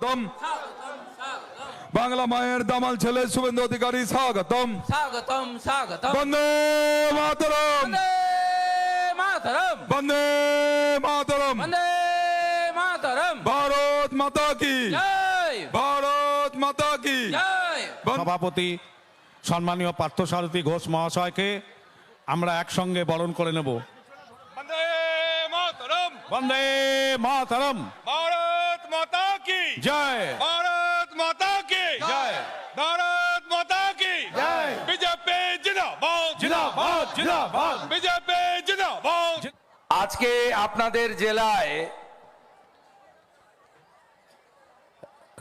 স্বাগতম। বাংলা মায়ের দামাল ছেলে শুভেন্দু অধিকারী স্বাগতম। স্বাগতম স্বাগতম। বন্দে মাতরম। মাতরম। বন্দে মাতরম। বন্দে মাতরম। ভারত মাতা কি? জয়। ভারত মাতা কি? সভাপতি সম্মানীয় পার্থসারথী ঘোষ মহাশয়কে আমরা একসঙ্গে বরণ করে নেব। বন্দে মাতরম। বন্দে মাতরম। ভারত মাতা কি? জয়। ভারত মাতা কি? জয়। ভারত মাতা কি? জয়। বিজেপি জিন্দাবাদ। জিন্দাবাদ জিন্দাবাদ। বিজেপি জিন্দাবাদ। আজকে আপনাদের জেলায়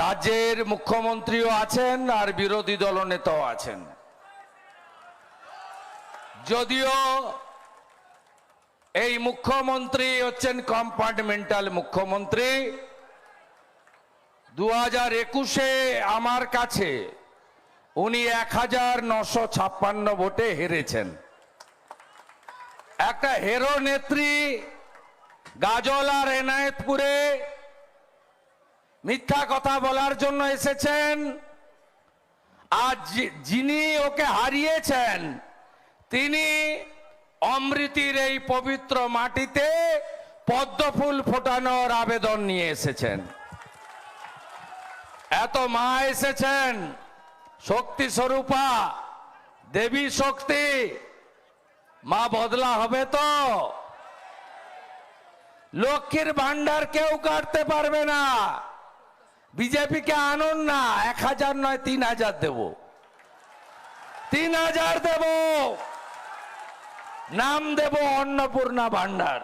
রাজ্যের মুখ্যমন্ত্রীও আছেন আর বিরোধী দলনেতাও আছেন। যদিও এই মুখ্যমন্ত্রী হচ্ছেন কম্পার্টমেন্টাল মুখ্যমন্ত্রী দু হাজার একুশে আমার কাছে উনি এক হাজার নশো ছাপ্পান্ন ভোটে হেরেছেন। একটা হেরো নেত্রী, গাজল আর এনায়েতপুরে মিথ্যা কথা বলার জন্য এসেছেন। আর যিনি ওকে হারিয়েছেন, তিনি অমৃতির এই পবিত্র মাটিতে পদ্মফুল ফোটানোর আবেদন নিয়ে এসেছেন। এত মা এসেছেন। শক্তি স্বরূপা, দেবী শক্তি। মা বদলা হবে তো? লক্ষ্মীর ভান্ডার কেউ কাটতে পারবে না। বিজেপিকে আনুন না, এক হাজার নয়, তিন হাজার দেব। তিন হাজার দেব। নাম দেব অন্নপূর্ণা ভান্ডার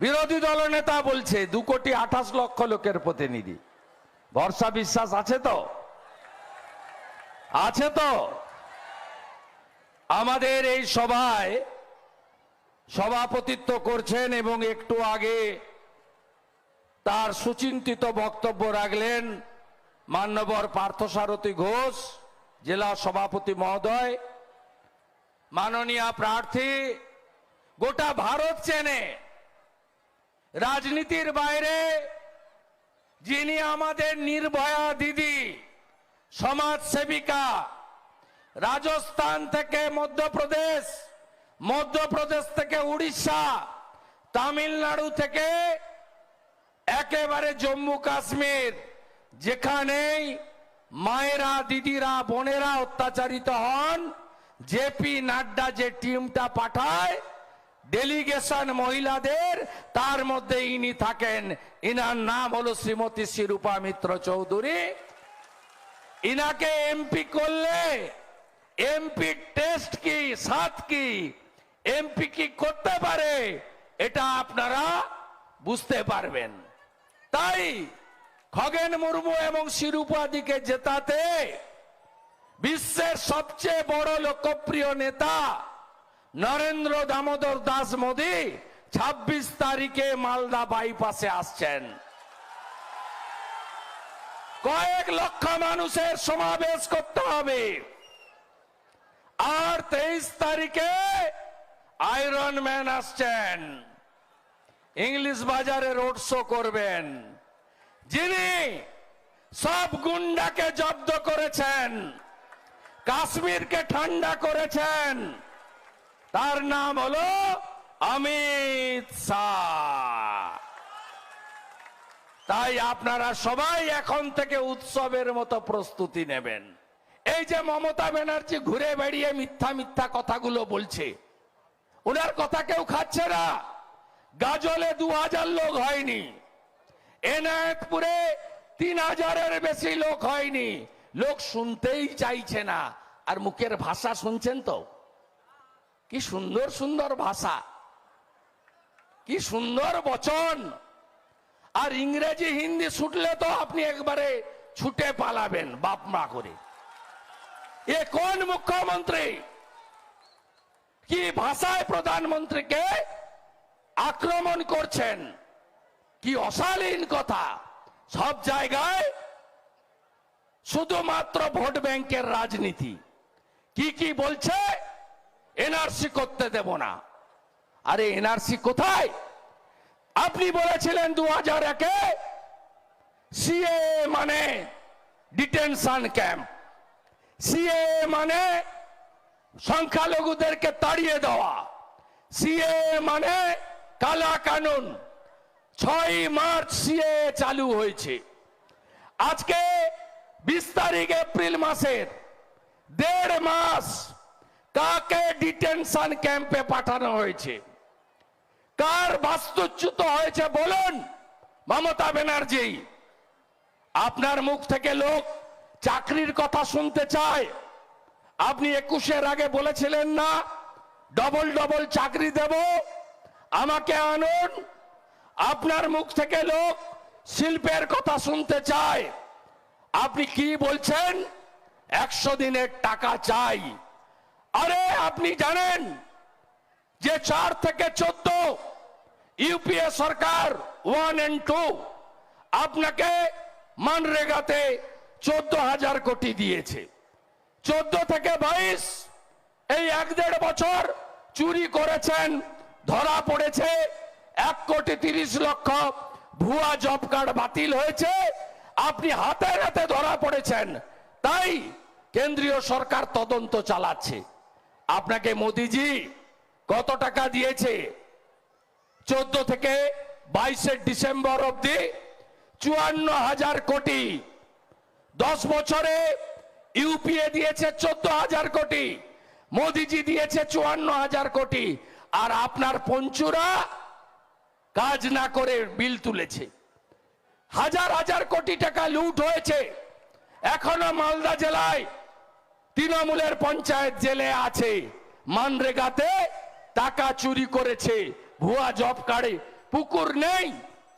বিরোধী দল নেতা বলছে, দু কোটি আঠাশ লক্ষ লোকের প্রতিনিধি। ভরসা বিশ্বাস আছে তো? আছে তো? আমাদের এই সভায় সভাপতিত্ব করছেন এবং একটু আগে তার সুচিন্তিত বক্তব্য রাখলেন মান্যবর পার্থসারথী ঘোষ, জেলা সভাপতি মহোদয়, মাননীয় প্রার্থী, গোটা ভারত চেনে। রাজনীতির বাইরে যিনি আমাদের নির্ভয়া দিদি সমাজ সেবিকা রাজস্থান থেকে মধ্যপ্রদেশ মধ্যপ্রদেশ থেকে উড়িষ্যা, তামিলনাড়ু থেকে একেবারে জম্মু কাশ্মীর, যেখানেই মায়েরা, দিদিরা, বোনেরা অত্যাচারিত হন জেপি নাড্ডা যে টিমটা পাঠায় ডেলিগেশন মহিলাদের, তার মধ্যে ইনি থাকেন। ইনার নাম হলো শ্রীমতী শিরূপা মিত্র চৌধুরী। ইনাকে এমপি করলে এমপি টেস্ট কি সাত কি এমপি কি করতে পারে, এটা আপনারা বুঝতে পারবেন। তাই খগেন মুর্মু এবং শিরূপাদিকে জেতাতে বিশ্বের সবচেয়ে বড় লোকপ্রিয় নেতা নরেন্দ্র দামোদর দাস মোদী ২৬ তারিখে মালদা বাইপাসে আসছেন। কয়েক লক্ষ মানুষের সমাবেশ করতে হবে। আর তেইশ তারিখে আয়রন ম্যান আসছেন। ইংলিশ বাজারে রোড শো করবেন। যিনি সব গুন্ডাকে জব্দ করেছেন, কাশ্মীরকে ঠান্ডা করেছেন তার নাম হলো অমিত শাহ। তাই আপনারা সবাই এখন থেকে উৎসবের মতো প্রস্তুতি নেবেন। এই যে মমতা ব্যানার্জি ঘুরে বেড়িয়ে মিথ্যা মিথ্যা কথাগুলো বলছে ওনার কথা কেউ খাচ্ছে না। গাজলে দু হাজার লোক হয়নি, এনায়তপুরে তিন হাজারের বেশি লোক হয়নি। লোক শুনতেই চাইছে না, আর মুখের ভাষা শুনছেন তো? কি সুন্দর সুন্দর ভাষা, কি সুন্দর বচন। আর ইংরেজি, হিন্দি ছুটলে তো আপনি একবারে ছুটে পালাবেন বাপ মা করে। এ কোন মুখ্যমন্ত্রী? কি ভাষায় প্রধানমন্ত্রীকে আক্রমণ করছেন? কি অশালীন কথা? সব জায়গায় শুধুমাত্র ভোট ব্যাংকের রাজনীতি। কি কি বলছে? এনআরসি করতে দেব না। আরে, এনআরসি কোথায়? আপনি বলেছিলেন দু হাজার একে সিএ মানে ডিটেনশন ক্যাম্প। সিএ মানে সংখ্যালঘুদেরকে তাড়িয়ে দেওয়া। সিএ মানে কালা কানুন। ছয় মার্চ সিএ চালু হয়েছে। আজকে বিশ তারিখ এপ্রিল মাসের দেড় মাস কাকে ডিটেনশন ক্যাম্পে পাঠানো হয়েছে? কার বাস্তুচ্যুত হয়েছে বলুন, মমতা ব্যানার্জি। আপনার মুখ থেকে লোক চাকরির কথা শুনতে চায়। আপনি একুশের আগে বলেছিলেন না ডবল ডবল চাকরি দেব, আমাকে আনুন। আপনার মুখ থেকে লোক শিল্পের কথা শুনতে চায়। আপনি কি বলছেন? একশো দিনের টাকা চাই। আরে আপনি জানেন যে চার থেকে চোদ্দ ইউপিএ সরকার ওয়ান এন্ড টু আপনাকে মানরেগাতে চোদ্দ হাজার কোটি দিয়েছে। চোদ্দ থেকে বাইশ এই এক দেড় বছর চুরি করেছেন, ধরা পড়েছে, এক কোটি তিরিশ লক্ষ ভুয়া জব কার্ড বাতিল হয়েছে, আপনি হাতে হাতে ধরা পড়েছেন। তাই কেন্দ্রীয় সরকার তদন্ত চালাচ্ছে। আপনাকে মোদিজি কত টাকা দিয়েছে? চোদ্দ থেকে বাইশে ডিসেম্বর অবধি চুয়ান্ন হাজার কোটি। দশ বছরে ইউপিএ দিয়েছে চোদ্দ হাজার কোটি, মোদিজি দিয়েছে চুয়ান্ন হাজার কোটি, আর আপনার পঞ্চুরা কাজ না করে বিল তুলেছে। হাজার হাজার কোটি টাকা লুট হয়েছে। এখনও মালদা জেলায় তৃণমূলের পঞ্চায়েত জেলে আছে। মানরেগাতে টাকা চুরি করেছে, ভুয়া জব কার্ডে পুকুর নেই,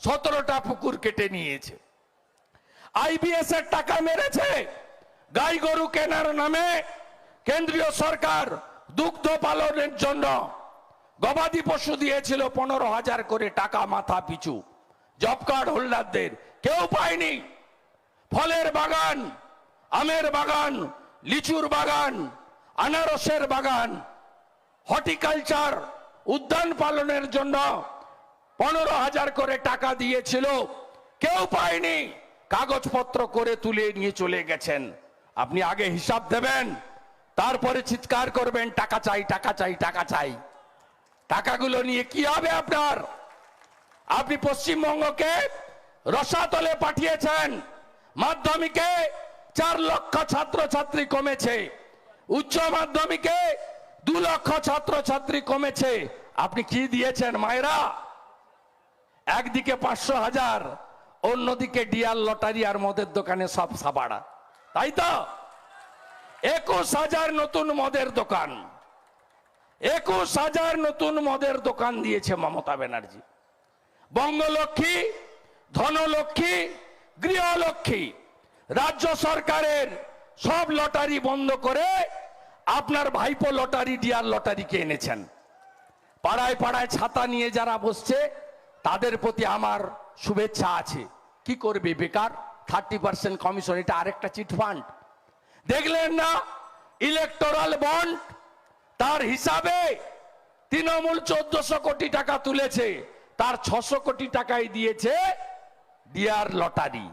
সতেরোটা পুকুর কেটে নিয়েছে। আইবিএস এর টাকা মেরেছে, গাই গরু কেনার নামে কেন্দ্রীয় সরকার দুগ্ধ পালনের জন্য গবাদি পশু দিয়েছিল পনেরো হাজার করে টাকা মাথা পিছু। জব কার্ড হোল্ডারদের কেউ পায়নি। ফলের বাগান, আমের বাগান লিচুর বাগান, আনারসের বাগান, হর্টিকালচার উদ্যান পালনের জন্য পনেরো হাজার করে টাকা দিয়েছিল। কেউ পায়নি। কাগজপত্র করে তুলে নিয়ে চলে গেছেন। আপনি আগে হিসাব দেবেন, তারপরে চিৎকার করবেন, টাকা চাই টাকা চাই টাকা চাই। টাকাগুলো নিয়ে কি হবে আপনার? আপনি পশ্চিমবঙ্গকে রসাতলে পাঠিয়েছেন। মাধ্যমিকে চার লক্ষ ছাত্রছাত্রী কমেছে। উচ্চ মাধ্যমিকে দু লক্ষ ছাত্রছাত্রী কমেছে। আপনি কি দিয়েছেন মায়েরা? একদিকে পাঁচশো হাজার, অন্যদিকে ডিয়ার লটারি আর মদের দোকানে সব সাবাড়া। তাই তো? একুশ হাজার নতুন মদের দোকান। একুশ হাজার নতুন মদের দোকান দিয়েছে মমতা ব্যানার্জি। বঙ্গলক্ষ্মী, ধনলক্ষ্মী, গৃহলক্ষ্মী। রাজ্য সরকারের সব লটারি বন্ধ করে আপনার ভাইপো লটারি, ডিয়ার লটারিকে এনেছেন? পাড়ায় পাড়ায় ছাতা নিয়ে যারা বসছে, তাদের প্রতি আমার শুভেচ্ছা আছে। কি করবে বেকার? থার্টি পার্সেন্ট কমিশন এটা আরেকটা চিট ফান্ড। দেখলেন না? ইলেকটোরাল বন্ড তার হিসাবে তৃণমূল চোদ্দশো কোটি টাকা তুলেছে, তার ছশো কোটি টাকাই দিয়েছে, ডিয়ার লটারি।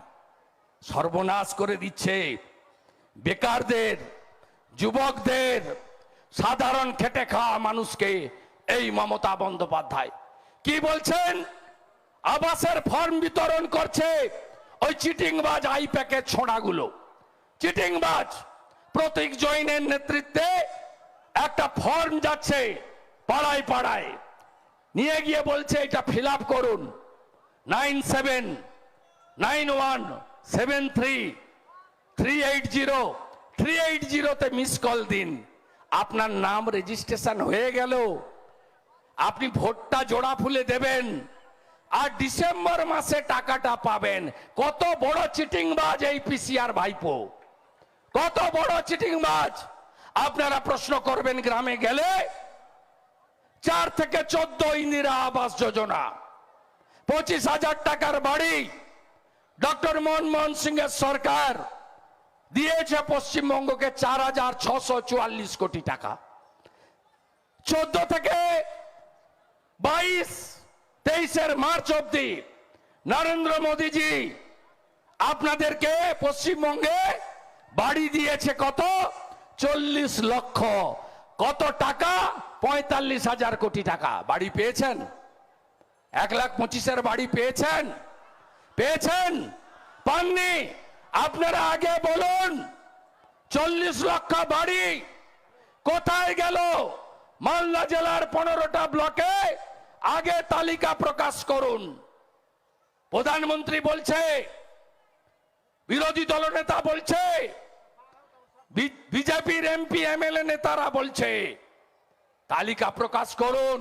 সর্বনাশ করে দিচ্ছে। বেকারদের, যুবকদের, সাধারণ খেটে খাওয়া মানুষকে এই মমতা বন্দ্যোপাধ্যায়। কি বলছেন? আবাসের ফর্ম বিতরণ করছে ওই চিটিংবাজ আই প্যাকেট ছোঁড়াগুলো। চিটিংবাজ, প্রতীক জৈনের নেতৃত্বে একটা ফর্ম যাচ্ছে পাড়ায় পাড়ায়। নিয়ে গিয়ে বলছে, এটা ফিল করুন। Nine seven, nine one seven three three eight zero three eight জিরোতে মিস কল দিন। আপনার নাম রেজিস্ট্রেশন হয়ে গেল। আপনি ভোটটা জোড়া ফুলে দেবেন। আর ডিসেম্বর মাসে টাকাটা পাবেন। কত বড় চিটিংবাজ এই পিসিআর ভাইপো। কত বড় চিটিংবাজ। আপনারা প্রশ্ন করবেন, গ্রামে গেলে চার থেকে চোদ্দ ইন্দিরা আবাস যোজনা। পঁচিশ হাজার টাকার বাড়ি। ডক্টর মনমোহন সিং এর সরকার দিয়েছে পশ্চিমবঙ্গকে চার হাজার ছশো চুয়াল্লিশ কোটি টাকা। চোদ্দ থেকে বাইশ, তেইশের মার্চ অব্দি নরেন্দ্র মোদীজি আপনাদেরকে পশ্চিমবঙ্গে বাড়ি দিয়েছে কত? চল্লিশ লক্ষ। কত টাকা? পঁয়তাল্লিশ হাজার কোটি টাকা। বাড়ি পেয়েছেন? এক লাখ পঁচিশের বাড়ি পেয়েছেন? পেয়েছেন? পাননি? আপনারা আগে বলুন। চল্লিশ লক্ষ বাড়ি কোথায় গেল? মালদা জেলার পনেরোটা ব্লকে আগে তালিকা প্রকাশ করুন। প্রধানমন্ত্রী বলছে, বিরোধী দলনেতা বলছে বিজেপির এমপি, এমএলএ নেতারা বলছে, তালিকা প্রকাশ করুন।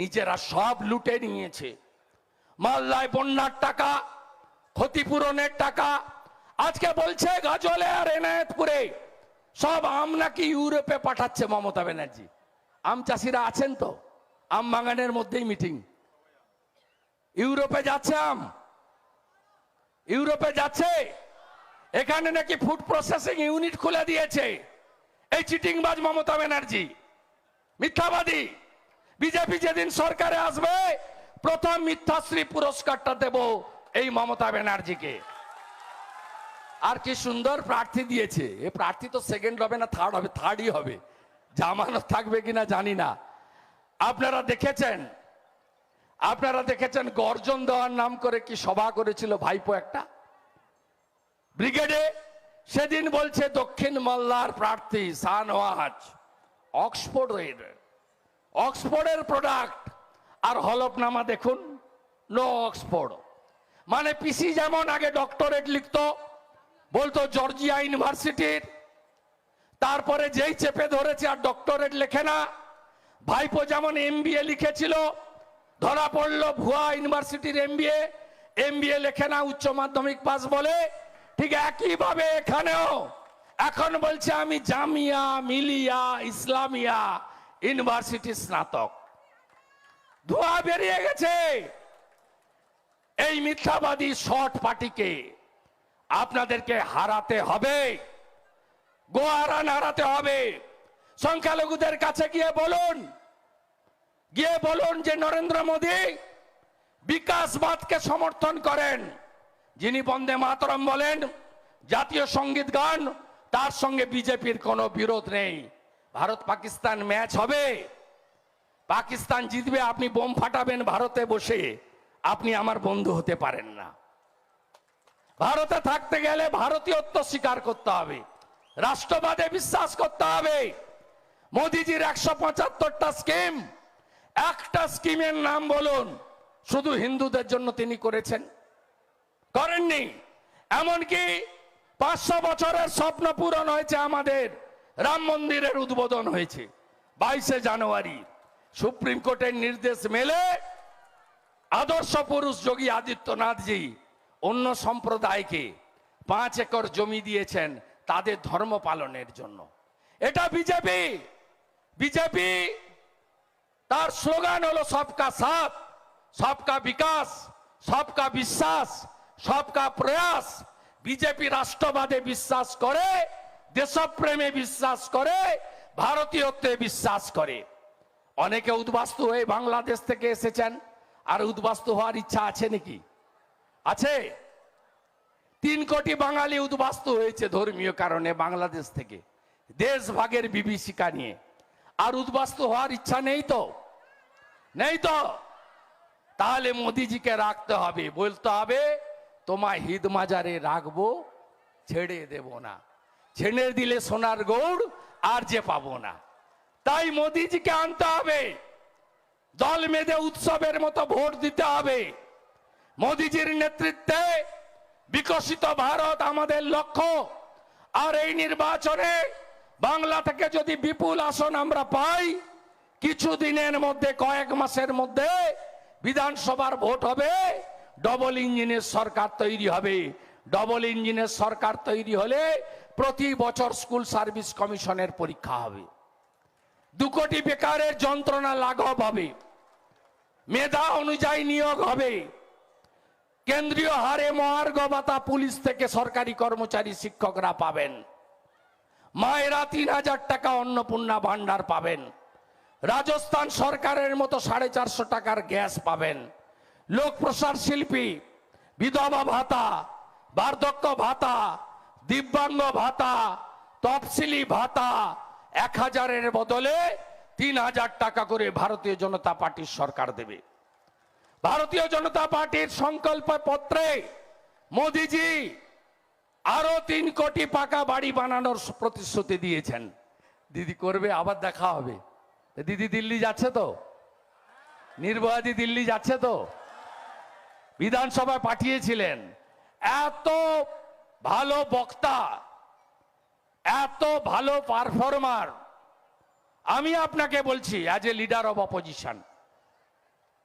নিজেরা সব লুটে নিয়েছে। মালদায় বন্যার টাকা ক্ষতিপূরণের টাকা। আজকে বলছে গাজলে আর এনায়েতপুরে। সব আম নাকি ইউরোপে পাঠাচ্ছে মমতা ব্যানার্জি। আম চাষিরা আছেন তো? আম বাগানের মধ্যেই মিটিং। ইউরোপে যাচ্ছে আম। ইউরোপে যাচ্ছে। এখানে নাকি ফুড প্রসেসিং ইউনিট খুলে দিয়েছে। এই চিটিংবাজ মমতা ব্যানার্জি। মিথ্যাবাদী। বিজেপি যেদিন সরকারে আসবে, প্রথম মিথ্যাশ্রী পুরস্কারটা দেব এই মমতা ব্যানার্জিকে। আর কি সুন্দর প্রার্থী দিয়েছে। এ প্রার্থী তো সেকেন্ড হবে না থার্ড হবে থার্ডই হবে। জামানত থাকবে কিনা জানি না। আপনারা দেখেছেন? আপনারা দেখেছেন গর্জন দেওয়ার নাম করে কি সভা করেছিল ভাইপো একটা? ব্রিগেডে সেদিন বলছে দক্ষিণ মাল্লার প্রার্থী সানওয়াজ অক্সফোর্ডের অক্সফোর্ডের প্রোডাক্ট আর হলফনামা দেখুন নো অক্সফোর্ড মানে পিসি যেমন আগে ডক্টরেট লিখত, বলতো জর্জিয়া ইউনিভার্সিটির তারপরে যেই চেপে ধরেছে আর ডক্টরেট লেখে না, ভাইপো যেমন এমবিএ লিখেছিল, ধরা পড়ল ভুয়া ইউনিভার্সিটির এমবিএ এমবিএ লেখে না, উচ্চ মাধ্যমিক পাস বলে, ঠিক একইভাবে এখানেও, এখন বলছে আমি জামিয়া, মিলিয়া, ইসলামিয়া ইউনিভার্সিটি স্নাতক। ধোয়া বেরিয়ে গেছে। এই মিথ্যাবাদী শর্ট পার্টিকে আপনাদেরকে হারাতে হবে গোয়ারান হারাতে হবে। সংখ্যালঘুদের কাছে গিয়ে বলুন গিয়ে বলুন যে নরেন্দ্র মোদী বিকাশবাদকে সমর্থন করেন। যিনি বন্দে মাতরম বলেন, জাতীয় সংগীত গান, তার সঙ্গে বিজেপির কোনো বিরোধ নেই। ভারত পাকিস্তান ম্যাচ হবে। পাকিস্তান জিতবে, আপনি বোম ফাটাবেন ভারতে বসে। আপনি আমার বন্ধু হতে পারেন না। ভারতে থাকতে গেলে ভারতীয়ত্ব স্বীকার করতে হবে। রাষ্ট্রবাদে বিশ্বাস করতে হবে। মোদিজির একশো পঁচাত্তরটা স্কিম, একটা স্কিমের নাম বলুন, শুধু হিন্দুদের জন্য তিনি করেছেন। করেননি, এমনকি পাঁচশো বছরের স্বপ্ন পূরণ হয়েছে আমাদের, রাম মন্দিরের উদ্বোধন হয়েছে, বাইশে জানুয়ারি। সুপ্রিম কোর্টের নির্দেশ মেলে আদর্শ পুরুষ যোগী আদিত্যনাথজি অন্য সম্প্রদায়কে পাঁচ একর জমি দিয়েছেন তাদের ধর্ম পালনের জন্য। এটা বিজেপি! বিজেপি! তার স্লোগান হলো, সবকা সাথ, সবকা বিকাশ, সবকা বিশ্বাস, সবকা প্রয়াস। বিজেপি রাষ্ট্রবাদে বিশ্বাস করে, দেশপ্রেমে বিশ্বাস করে, ভারতীয়ত্বে বিশ্বাস করে। অনেকে উদ্বাস্তু হয়ে বাংলাদেশ থেকে এসেছেন। আর উদ্বাস্তু হওয়ার ইচ্ছা আছে নাকি? আছে? তিন কোটি বাঙালি উদ্বাস্তু হয়েছে ধর্মীয় কারণে বাংলাদেশ থেকে দেশ ভাগের বিভীষিকা নিয়ে। আর উদ্বাস্তু হওয়ার ইচ্ছা নেই তো? নেই তো? তাহলে মোদিজিকে রাখতে হবে। বলতে হবে, তোমায় হিদ মাজারে রাখব, ছেড়ে দেব না। ছেড়ে দিলে সোনার গৌড় আর যে পাবো না। তাই মোদিজিকে আনতে হবে। দল মেধে উৎসবের মতো ভোট দিতে হবে। মোদিজির নেতৃত্বে বিকশিত ভারত আমাদের লক্ষ্য। আর এই নির্বাচনে বাংলা থেকে যদি বিপুল আসন আমরা পাই কিছু দিনের মধ্যে, কয়েক মাসের মধ্যে বিধানসভার ভোট হবে। ডবল ইঞ্জিনের সরকার তৈরি হবে। ডবল ইঞ্জিনের সরকার তৈরি হলে প্রতি বছর স্কুল সার্ভিস কমিশনের পরীক্ষা হবে। দু কোটি বেকারের যন্ত্রণা লাঘব হবে। মেধা অনুযায়ী নিয়োগ হবে। কেন্দ্রীয় হারে মহার্ঘ ভাতা পুলিশ থেকে সরকারি কর্মচারী শিক্ষকরা পাবেন। মায়েরা তিন হাজার টাকা অন্নপূর্ণা ভান্ডার পাবেন। রাজস্থান সরকারের মতো সাড়ে চারশো টাকার গ্যাস পাবেন। লোক প্রসার শিল্পী, বিধবা ভাতা, বার্ধক্য ভাতা, দিব্যাঙ্গ ভাতা, তফসিলি ভাতা এক হাজারের বদলে তিন হাজার টাকা করে ভারতীয় জনতা পার্টির সরকার দেবে। ভারতীয় জনতা পার্টির সংকল্প পত্রে মোদিজি আরও তিন কোটি পাকা বাড়ি বানানোর প্রতিশ্রুতি দিয়েছেন। দিদি করবে, আবার দেখা হবে। দিদি দিল্লি যাচ্ছে তো? নির্ভয়াদি দিল্লি যাচ্ছে তো? বিধানসভায় পাঠিয়েছিলেন। এত ভালো বক্তা এত ভালো পারফর্মার আমি আপনাকে বলছি as a leader of opposition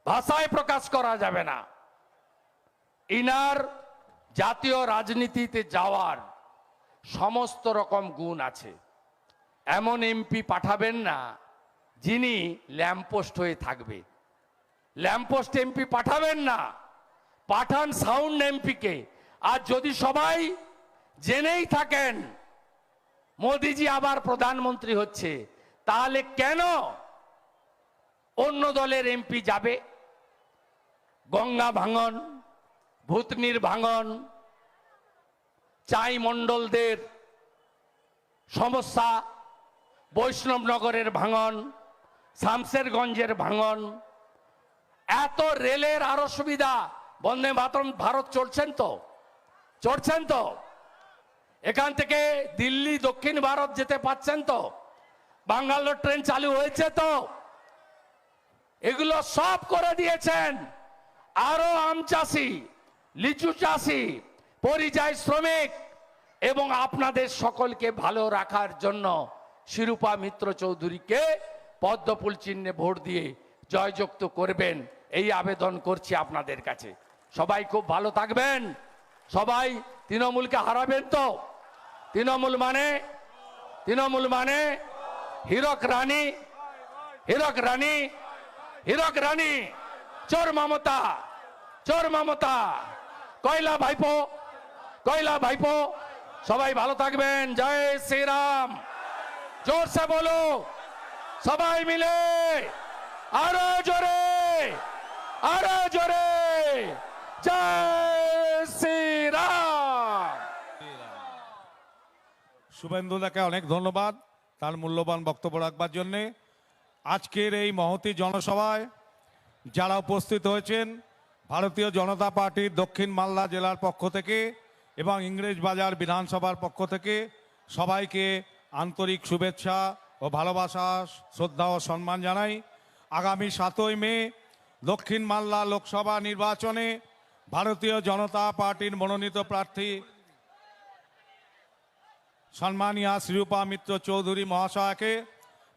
ভাষায় প্রকাশ করা যাবে না। ইনার জাতীয় রাজনীতিতে যাওয়ার সমস্ত রকম গুণ আছে। এমন এমপি পাঠাবেন না, যিনি ল্যাম্পোস্ট হয়ে থাকবে। ল্যাম্পোস্ট এমপি পাঠাবেন না, পাঠান সাউন্ড এমপিকে আর যদি সবাই জেনেই থাকেন মোদিজি আবার প্রধানমন্ত্রী হচ্ছে, তাহলে কেন অন্য দলের এমপি যাবে? গঙ্গা ভাঙন, ভূতনির ভাঙন চাই মণ্ডলদের সমস্যা, বৈষ্ণবনগরের ভাঙন, শামসেরগঞ্জের ভাঙন, এত রেলের আরও সুবিধা বন্দে ভারত চলছেন তো? চড়ছেন তো? এখান থেকে দিল্লি, দক্ষিণ ভারত যেতে পাচ্ছেন তো? বাঙ্গালোর ট্রেন চালু হয়েছে তো? এগুলো সব করে দিয়েছেন আরও আম চাষি, লিচু চাষি, পরিযায়ী শ্রমিক এবং আপনাদের সকলকে ভালো রাখার জন্য শিরূপা মিত্র চৌধুরীকে পদ্মফুল চিহ্নে ভোট দিয়ে জয়যুক্ত করবেন। এই আবেদন করছি আপনাদের কাছে। সবাই খুব ভালো থাকবেন। সবাই তৃণমূলকে হারাবেন তো? তৃণমূল মানে? তৃণমূল মানে? হীরক রানী। হীরক রানী। হীরক রানী। চোর মমতা। চোর মমতা। কয়লা ভাইপো। কয়লা ভাইপো। সবাই ভালো থাকবেন। জয় শ্রীরাম। জোরসে বলো। সবাই মিলে। আরও জোরে। আরও জোরে। জয় শ্রীরাম শুভেন্দুদাকে অনেক ধন্যবাদ। তার মূল্যবান বক্তব্য রাখবার জন্যে আজকের এই মহতি জনসভায় যারা উপস্থিত হয়েছেন, ভারতীয় জনতা পার্টির দক্ষিণ মালদা জেলার পক্ষ থেকে এবং ইংরেজ বাজার বিধানসভার পক্ষ থেকে সবাইকে আন্তরিক শুভেচ্ছা ও ভালোবাসা, শ্রদ্ধা ও সম্মান জানাই। আগামী সাতই মে দক্ষিণ মালদা লোকসভা নির্বাচনে ভারতীয় জনতা পার্টির মনোনীত প্রার্থী সম্মানীয় শ্রীরূপা মিত্র চৌধুরী মহাশয়াকে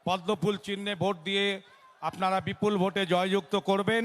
পদ্মফুল চিহ্নে ভোট দিয়ে আপনারা বিপুল ভোটে জয়যুক্ত করবেন।